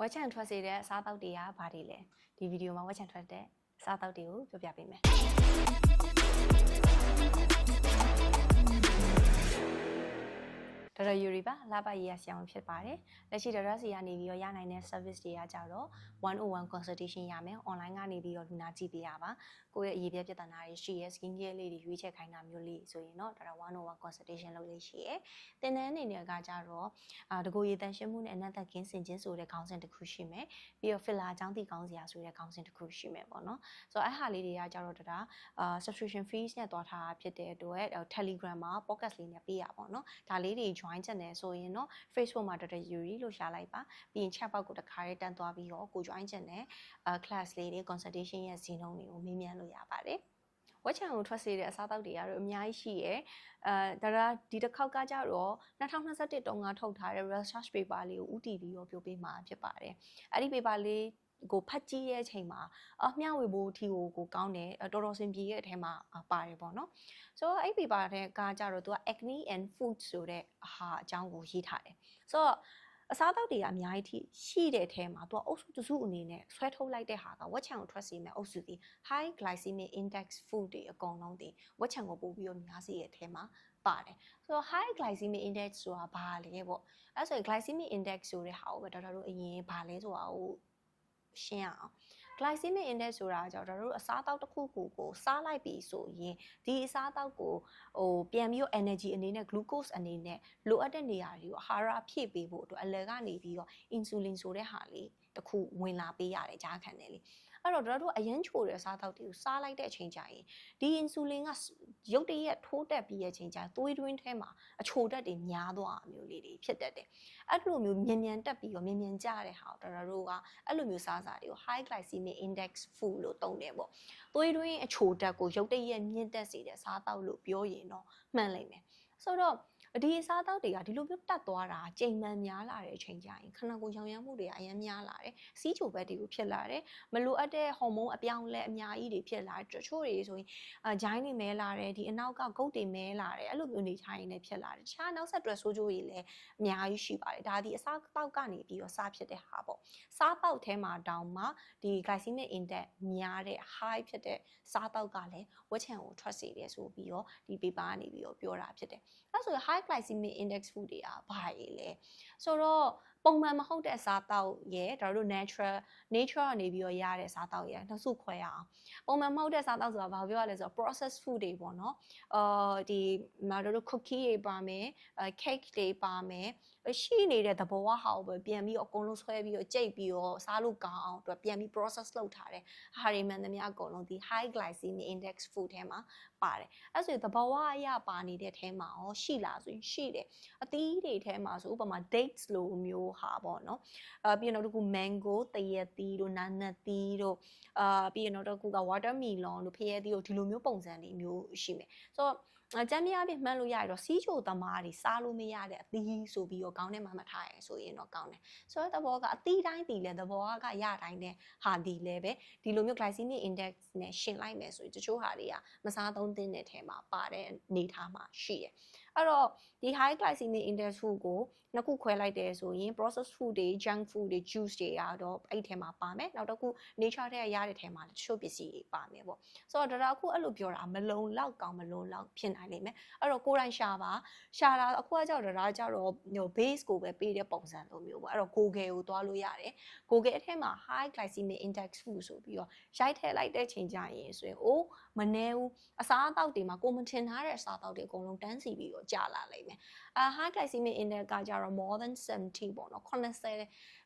ဝက်ချန်ထွက်စေတဲ့အစားအသောက်တွေကဘာတွေလဲဒီဗီဒီယိုမှာဝက်ချန်ထွက်တဲ့အစားအသောက်တွေကိုပြောပြပေးမယ် ဒေါက်တာယူရီပါလာပါရီယာဆရာဝန်ဖြစ်ပါတယ်လက်ရှိဒေါက်တာစီကနေပြီးတော့ရနိုင်တဲ့ service တွေကကြတော့101 consultation ရမယ် online ကနေပြီးတော့လူနာကြည့်ပေးရပါကိုယ့်ရဲ့အရေးပြပြဿနာတွေရှိရဲ skin care လေးတွေရွေးချယ်ခိုင်းတာမျိုးလေးဆိုရင်တော့ဒါတော့101 consultation လုပ်လေးရှိရဲသင်တန်းအနေနဲ့ကကြတော့အာတကူရည်တန်ရှင်းမှုနဲ့အနက်သက်ကင်းစင်ခြင်းဆိုတဲ့ခေါင်းစဉ်တစ်ခုရှိမယ်ပြီးတော့ filler အကြောင်းသိကောင်းစရာဆိုတဲ့ခေါင်းစဉ်တစ်ခုရှိမယ်ပေါ့နော်ဆိုတော့အဲ့ဟာလေးတွေကကြတော့ဒါအာ subscription fees နဲ့တွားထားတာဖြစ်တဲ့အတွက် Telegram မှာ podcast လေးနဲ့ပေးရပါတော့ဒါလေးတွေ join ချင်တယ်ဆိုရင်တော့ Facebook မှာ Dr. Yuri လို့ရှာလိုက်ပါပြီးရင် chat box ကိုတစ်ခါရေးတန်းသွားပြီးတော့ကို join ချင်တယ်အာ class လေးတွေ consultation ရဲ့ဇီနှုန်းတွေကိုမေးမြန်းလို့ရပါတယ်ဝက်ချန်ကိုထွက်စေတဲ့အစားအသောက်တွေကတော့အများကြီးရှိရယ်အဲဒါကဒီတစ်ခေါက်ကကြတော့2021တုန်းကထုတ်ထားတဲ့ research paper လေးကိုဥတီပြီးတော့ပြောပေးမှာဖြစ်ပါတယ်အဲ့ဒီ paper လေး ကိုဖတ်ကြည့်ရဲ့အချိန်မှာအမျှဝေဖို့အထီကိုကိုကောင်းတယ်တော်တော်စင်ပြေရဲ့အထဲမှာပါတယ်ပေါ့နော်ဆိုတော့အဲ့ paper တဲ့ကကြတော့သူက acne and food ဆိုတဲ့အဟာအကြောင်းကိုရေးထားတယ်ဆိုတော့အစားအသောက်တွေကအများကြီးရှိတဲ့အထဲမှာသူကအုပ်စုတစုအနေနဲ့ဆွဲထုတ်လိုက်တဲ့ဟာကဝက်ချံကိုထွက်စေမဲ့အုပ်စုဒီ high glycemic index food တွေအကုန်လုံးဒီဝက်ချံကိုပို့ပြီးတော့များစေတဲ့အထဲမှာပါတယ်ဆိုတော့ high glycemic index ဆိုတာဘာလဲပေါ့အဲဆိုရင် glycemic index ဆိုတဲ့ဟာကိုပဲဒေါက်တာတို့အရင်ဘာလဲဆိုတာကို ရှင်းအောင် glycemic index ဆိုတာကြောင့်တို့တို့အစားအသောက်တစ်ခုခုကိုစားလိုက်ပြီဆိုရင်ဒီအစားအသောက်ကိုဟိုပြန်ပြီးတော့ energy အနေနဲ့ glucose အနေနဲ့လိုအပ်တဲ့နေရာတွေကိုအာဟာရဖြည့်ပေးဖို့အတွက်အလယ်ကနေပြီးတော့ insulin ဆိုတဲ့ဟာလေးတစ်ခုဝင်လာပေးရတယ်ကြားခံတယ်လေအဲ့တော့တို့တို့အရန်ချိုတဲ့စားသောက်တွေကိုစားလိုက်တဲ့အချိန်ကျရင်ဒီ insulin ကရုတ်တရက်ထိုးတက်ပြီးရဲ့အချိန်ကျသွေးတွင်းထဲမှာအချိုတက်တွေများသွားမျိုးလေးတွေဖြစ်တတ်တယ်အဲ့လိုမျိုးမြန်မြန်တက်ပြီးတော့မြန်မြန်ကျတဲ့ဟာကိုတို့တို့ကအဲ့လိုမျိုးစားစာတွေကို high glycemic index food လို့သုံးတယ်ပေါ့သွေးတွင်းအချိုတက်ကိုရုတ်တရက်မြင့်တက်စေတဲ့စားသောက်လို့ပြောရင်တော့မှန်လိမ့်မယ်ဆိုတော့ ဒီအစားအသောက်တွေကဒီလိုမျိုးတက်သွားတာချိန်မှန်များလာတဲ့အချိန်ကျရင်ခန္ဓာကိုယ်ရောင်ရမ်းမှုတွေအရင်များလာတယ်စီးချိုဘက်တွေကိုဖြစ်လာတယ်မလိုအပ်တဲ့ဟော်မုန်းအပြောင်းလဲအများကြီးတွေဖြစ်လာတယ်တချို့တွေဆိုရင်အဂျိုင်းတွေမဲလာတယ်ဒီအနောက်ကဂုတ်တွေမဲလာတယ်အဲ့လိုမျိုးနေထိုင်နေဖြစ်လာတယ်တခြားနောက်ဆက်တွဲဆိုးကျိုးတွေလည်းအများကြီးရှိပါတယ်ဒါဒီအစားတောက်ကနေပြီးတော့စားဖြစ်တဲ့ဟာပေါ့စားတောက်ထဲမှာတောင်မှဒီ glycemic index များတဲ့ high ဖြစ်တဲ့စားတောက်ကလည်းဝက်ချံကိုထွက်စေတယ်ဆိုပြီးတော့ဒီ paper ကနေပြီးတော့ပြောတာဖြစ်တယ်အဲ့ဆို high glycemic index food တွေကဘာတွေလဲဆိုတော့ ပုံမှန်မဟုတ်တဲ့စားတောက်ရဲ့ဒါတို့ natural nature ကနေပြီးတော့ရတဲ့စားတောက်ရဲ့နှစ်စုခွဲရအောင်ပုံမှန်မဟုတ်တဲ့စားတောက်ဆိုတာဘာပြောရလဲဆိုတော့ processed food တွေပေါ့နော်အာဒီမတို့ cookie တွေပါမယ် cake တွေပါမယ်ရှိနေတဲ့သဘောဝဟာကိုပဲပြန်ပြီးတော့အကုန်လုံးဆွဲပြီးတော့ကြိတ်ပြီးတော့စားလို့ကောင်းအောင်အတွက်ပြန်ပြီး process လုပ်ထားတဲ့ဟာတွေမှန်သမျှအကုန်လုံးဒီ high glycemic index food ထဲမှာပါတယ်အဲ့ဆိုသဘောဝအရပါနေတဲ့ထဲမှာရောရှိလားဆိုရင်ရှိတယ်အသီးတွေထဲမှာဆိုဥပမာ dates လိုမျိုးဟာပေါ့နော်အာပြီးရင်တော့တကူ mango တရက်သီးတို့နာနတ်သီးတို့အာပြီးရင်တော့တကူက watermelon တို့ဖရဲသီးတို့ဒီလိုမျိုးပုံစံတွေမျိုးရှိမယ်ဆိုတော့အကြမ်းများပြမှန်းလို့ရရတော့စီးချိုသမားတွေစားလို့မရတဲ့အသီးဆိုပြီးတော့ကောင်းတဲ့မှမထားရဆိုရင်တော့ကောင်းတယ်ဆိုတော့သဘောကအသီးတိုင်းတည်လဲသဘောကရတိုင်းနဲ့ဟာဒီလဲပဲဒီလိုမျိုး glycemic index နဲ့ရှင်လိုက်မယ်ဆိုရင်တချို့ဟာတွေကမစားသုံးသင့်တဲ့ထဲမှာပါတဲ့အနေထားမှာရှိတယ် အဲ့တော့ဒီ high glycemic index food ကိုနှစ်ခုခွဲလိုက်တယ်ဆိုရင် processed food တွေ junk food တွေ juice တွေကတော့အဲ့ထဲမှာပါမယ်နောက်တစ်ခု nature ထဲရတဲ့ထဲမှာတချို့ပစ္စည်းတွေပါမယ်ပေါ့ဆိုတော့ဒါတော့အခုအဲ့လိုပြောတာမလုံလောက်ကောင်းမလုံလောက်ဖြစ်နိုင်လိမ့်မယ်အဲ့တော့ကိုယ်တိုင်ရှာပါရှာတာအခုကကြောက်ဒါကြောက်တော့ဟို base ကိုပဲပေးတဲ့ပုံစံလိုမျိုးပေါ့အဲ့တော့ Google ကိုသွားလို့ရတယ် Google အထက်မှာ high glycemic index food ဆိုပြီးတော့ရိုက်ထည့်လိုက်တဲ့ချိန်ကြရင်ဆိုရင်အိုးမနေဘူးအစားအသောက်တွေမှာကိုမထင်ထားတဲ့အစားအသောက်တွေအကုန်လုံးတန်းစီပြီးတော့ကြာလာလိမ့်မယ်အာ high glycemic index ကကြတော့ more than 70ပေါ့နော်80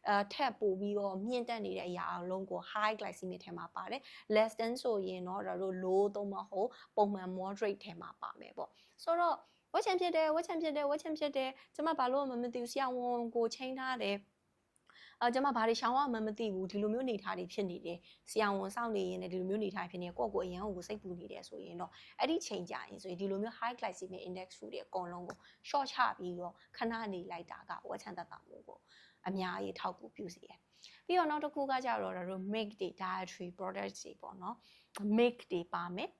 အဲထက်ပိုပြီးတော့မြင့်တက်နေတဲ့အရာအလုံးကို high glycemic ထဲမှာပါတယ် less than ဆိုရင်တော့ဒါတို့ low သုံးမဟုတ်ပုံမှန် moderate ထဲမှာပါမယ်ပေါ့ဆိုတော့ဝက်ချန်ဖြစ်တယ်ဝက်ချန်ဖြစ်တယ်ဝက်ချန်ဖြစ်တယ်ကျမဘာလို့မှမသိဘူးဆရာဝန်ကိုချိန်ထားတယ် အဲကျွန်မဘာတွေရှောင်ရမှမသိဘူးဒီလိုမျိုးနေထားတွေဖြစ်နေတယ်ဆရာဝန်စောင့်နေရင်လည်းဒီလိုမျိုးနေထားဖြစ်နေကိုယ့်ကိုယ်အရန်ကိုစိတ်ပူနေတယ်ဆိုရင်တော့အဲ့ဒီချိန်ကြရင်ဆိုရင်ဒီလိုမျိုး high glycemic index food တွေအကုန်လုံးကို short ချပြီးတော့ခဏနေလိုက်တာကဝက်ချန်သက်သာမှုကိုအများကြီးထောက်ကူပြုစေတယ်ပြီးတော့နောက်တစ်ခုကကြတော့တို့ milk တွေ dietary products တွေပေါ့နော် milk တွေပါမယ်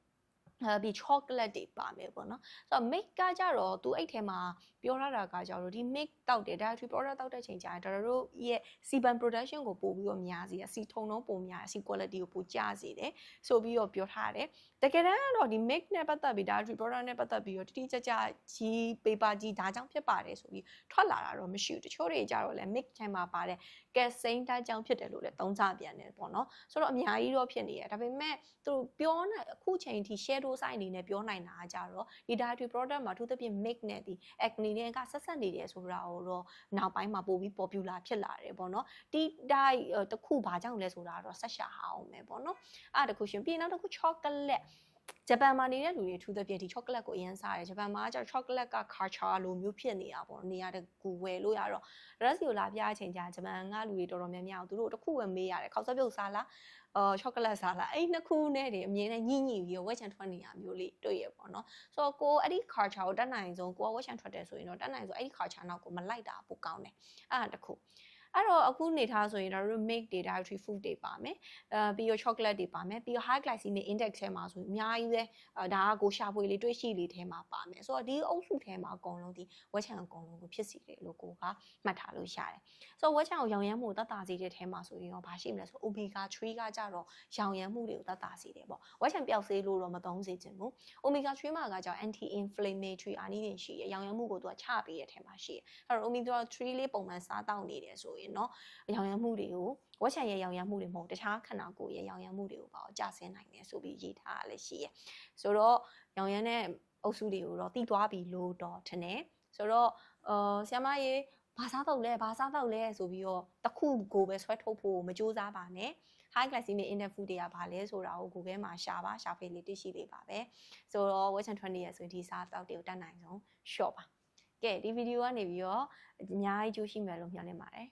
အဲပြီး chocolate တွေပါမယ်ပေါ့နော်ဆိုတော့ make ကကြတော့သူအဲ့ထဲမှာပြောထားတာကကြတော့ဒီ make တောက်တယ် dietary product တောက်တဲ့ချိန်ကျရင်တော်တော်တို့ရဲ့ sebum production ကိုပို့ပြီးတော့များစေတယ်စီထုံတော့ပိုများစီ quality ကိုပိုကျစေတယ်ဆိုပြီးတော့ပြောထားတယ်တကယ်တမ်းကတော့ဒီ make နဲ့ပတ်သက်ပြီး dietary product နဲ့ပတ်သက်ပြီးတော့တိတိကျကျကြီး paper ကြီးဒါကြောင့်ဖြစ်ပါတယ်ဆိုပြီးထွက်လာတာတော့မရှိဘူးတချို့တွေကြတော့လဲ make ထဲမှာပါတဲ့ casein တန်းကြောင့်ဖြစ်တယ်လို့လည်းသုံးစားပြန်တယ်ပေါ့နော်ဆိုတော့အများကြီးတော့ဖြစ်နေတယ်ဒါပေမဲ့သူပြောနိုင်အခုချိန်ထိ shadow side အနေနဲ့ပြောနိုင်တာကကြတော့ဒီ dietary product မှာအထူးသဖြင့် make နဲ့ဒီ acne နဲ့ကဆက်ဆက်နေတယ်ဆိုတာကိုတော့နောက်ပိုင်းမှာပို့ပြီး popular ဖြစ်လာတယ်ပေါ့နော်ဒီ diet တစ်ခုဘာကြောင့်လဲဆိုတာတော့ဆက်ရှာအောင်မယ်ပေါ့နော်အဲ့ဒါတစ်ခုရှင်ပြီးနောက်တစ်ခု chocolate ဂျပန်မှာနေတဲ့လူတွေထူးသဖြင့်ဒီ chocolate ကိုအရင်စားတယ်ဂျပန်မှာကျတော့ chocolate က culture လိုမျိုးဖြစ်နေတာပေါ့နေရာတကူဝယ်လို့ရတော့ rest ကိုလာပြအချိန်ကျဂျပန်ကလူတွေတော်တော်များများသူတို့တခုဝယ်မေးရတယ်ခောက်ဆက်ပြုတ်စားလားအော် chocolate စားလားအဲ့နှစ်ခုနဲ့တည်းအမြင်နဲ့ညှိညှိပြီးတော့ဝက်ချန်ထွက်နေရမျိုးလေးတွေ့ရပေါ့နော်ဆိုတော့ကိုအဲ့ဒီ culture ကိုတတ်နိုင်ဆုံးကိုကဝက်ချန်ထွက်တယ်ဆိုရင်တော့တတ်နိုင်ဆုံးအဲ့ဒီ culture နောက်ကိုမလိုက်တာပိုကောင်းတယ်အဲ့ဒါတခု အဲ့တော့အခုနေထားဆိုရင်တော့ make data dietary food တွေပါမယ်အဲပြီးတော့ chocolate တွေပါမယ်ပြီးတော့ high glycemic index ထဲမှာဆိုရင်အများကြီးပဲအဲဒါကကိုရှာဖွေလေးတွေ့ရှိလေးထဲမှာပါမယ်ဆိုတော့ဒီအုပ်စုထဲမှာအကုန်လုံးဒီဝက်ချန်အကုန်လုံးကိုဖြစ်စီတယ်လို့ကိုကမှတ်ထားလို့ရတယ်ဆိုတော့ဝက်ချန်ကိုရောင်ရမ်းမှုတတ်တာစီတဲ့ထဲမှာဆိုရင်ရောဘာရှိမလဲဆို omega 3ကကြတော့ရောင်ရမ်းမှုတွေကိုတတ်တာစီတယ်ပေါ့ဝက်ချန်ပျောက်စေးလို့တော့မသုံးစေချင်ဘူး omega 3မှာကကြောင့် anti inflammatory အာနိသင်ရှိရရောင်ရမ်းမှုကိုသူကချပေးတဲ့ထဲမှာရှိတယ်အဲ့တော့ omega 3လေးပုံမှန်စားတောက်နေတယ်ဆိုရเนาะရောင်ရမ်းမှုတွေကိုဝက်ချန်ရဲ့ရောင်ရမ်းမှုတွေမဟုတ်တခြားခန္ဓာကိုယ်ရဲ့ရောင်ရမ်းမှုတွေကိုပါကြဆင်းနိုင်တယ်ဆိုပြီးရေးထားရလဲရှိရဆိုတော့ရောင်ရမ်းတဲ့အုပ်စုတွေကိုတော့တီးသွားပြီလို့တော့ထင်တယ်ဆိုတော့အာဆ iam ရေဘာစားတော့လဲဘာစားတော့လဲဆိုပြီးတော့တစ်ခုကိုပဲဆွဲထုတ်ဖို့မကြိုးစားပါနဲ့ high glycemic index food တွေကဘာလဲဆိုတာကို Google မှာရှာပါရှာဖေးလေးသိရှိလေးပါပဲဆိုတော့ Western 20ရဲ့ဆိုရင်ဒီစားတောက်တွေကိုတတ်နိုင်ဆုံး short ပါကဲဒီဗီဒီယိုကနေပြီးတော့အများကြီးကြိုးရှိမယ်လို့မျှော်လင့်ပါတယ်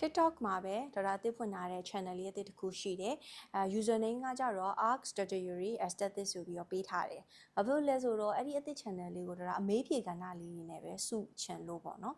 TikTok မှာပဲဒေါ်လာတစ်ဖွင့်ထားတဲ့ channel လေးအသစ်တစ်ခုရှိတယ်အဲ username ကကြတော့ arc.yuri aesthetic ဆိုပြီးတော့ပေးထားတယ်ဘာဖြစ်လို့လဲဆိုတော့အဲ့ဒီအသစ် channel လေးကိုဒေါ်လာအမေးဖြေကဏ္ဍလေးတွေနဲ့ပဲစုချင်လို့ပေါ့နော်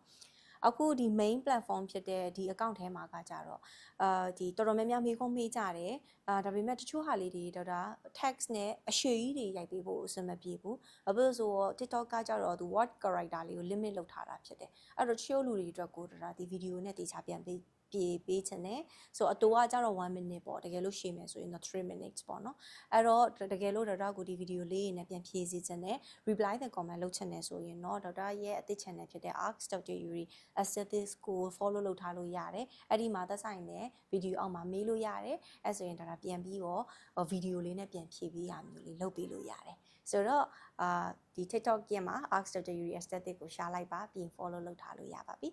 အခုဒီ main platform ဖြစ်တဲ့ဒီ account ထဲမှာကကြတော့အာဒီတော်တော်များများမေးခွန်းမေးကြတယ်အာဒါပေမဲ့တချို့ဟာလေးတွေတော့ဒါ text နဲ့အရွှေကြီးတွေရိုက်ပေးဖို့အဆင်မပြေဘူးဘာဖြစ်လို့ဆိုတော့ TikTok ကကြတော့သူ word character လေးကို limit လုပ်ထားတာဖြစ်တယ်အဲ့တော့တချို့လူတွေအတွက်ကိုဒါဒီ video နဲ့တေချာပြန်ပေး ပြေပေးချင်တယ်ဆိုတော့အတူကကြတော့1 minute ပေါ့တကယ်လို့ရှည်မယ်ဆိုရင်တော့3 minutes ပေါ့နော်အဲ့တော့တကယ်လို့ဒေါက်တာကိုဒီဗီဒီယိုလေးနဲ့ပြန်ဖြည့်စီချင်တယ် reply the comment လုပ်ချင်တယ်ဆိုရင်တော့ဒေါက်တာရဲ့အသစ် channel ဖြစ်တဲ့ arc.yuri aesthetics ကို follow လုပ်ထားလို့ရတယ်အဲ့ဒီမှာသက်ဆိုင်တဲ့ဗီဒီယိုအောက်မှာမေးလို့ရတယ်အဲ့ဆိုရင်ဒေါက်တာပြန်ပြီးတော့ဗီဒီယိုလေးနဲ့ပြန်ဖြည့်ပေးရမျိုးလေးလုပ်ပေးလို့ရတယ်ဆိုတော့အာဒီ TikTok ရဲ့မှာ arc.yuri aesthetic ကိုရှာလိုက်ပါပြီး follow လုပ်ထားလို့ရပါပြီ